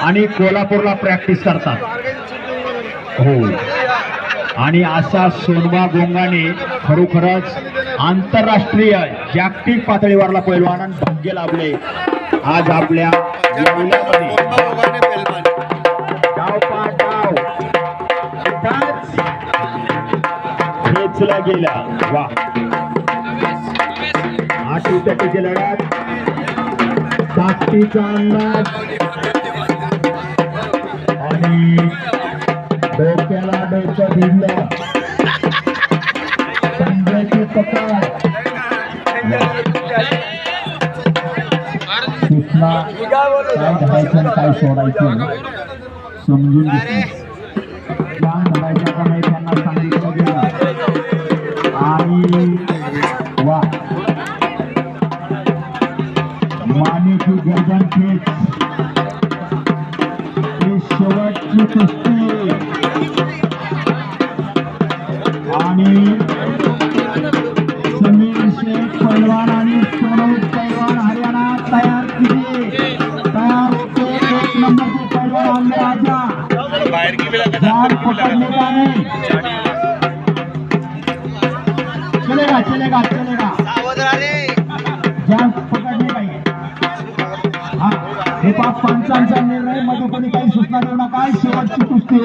आणि कोल्हापूरला प्रॅक्टिस करतात. हो. आणि असा सोनवा गोंगाने खरोखरच आंतरराष्ट्रीय जागतिक पातळीवरला पैलवान भाग्य लाभले. आज आपल्या येवल्यामध्ये खेचला गेला. वा. आठ विकेटची लढ्यात ताकदीचा अंदाज. डोकं भिडलं पंजाची पकड सूचना काय धरायचं आणि काय सोडायचं समजून घेतलं ज्ञान धरायचं का नाही त्यांना सांगितलं गेलं आणि वा मानेची गर्दन खेच ही शेवटची कुस्ती आणि समीर शेख पैलवान आणि सोनू पैलवान हरियाणा तयार किती? तयार एक नंबरचे पैलवान राजा. का? नहीं चलेगा चलेगा चलेगा पकडणे काही हा पाच पंचांचा निर्णयमध्ये कोणी काही सूचना देऊ नका. शेवटची कुस्ती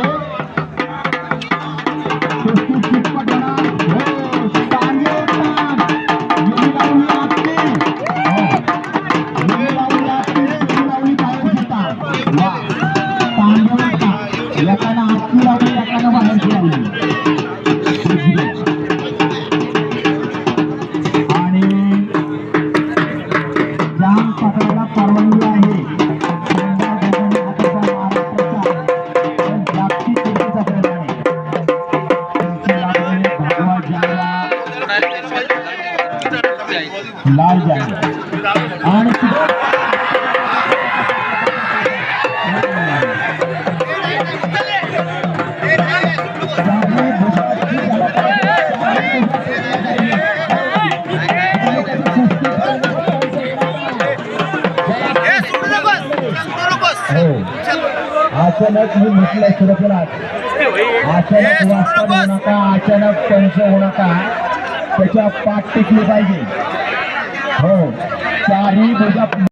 टांग एकानं आतली लावली एकानं बाहेरची लावली आणि जाम पकडायला परवानगी आहे यंदा गगन हाताचा हो. अचानक मी म्हटलंय सुरपुरात अचानक वाचता होऊ नका अचानक पंच होऊ नका. त्याच्या पाठ टिकली पाहिजे. हो. चारही भुजा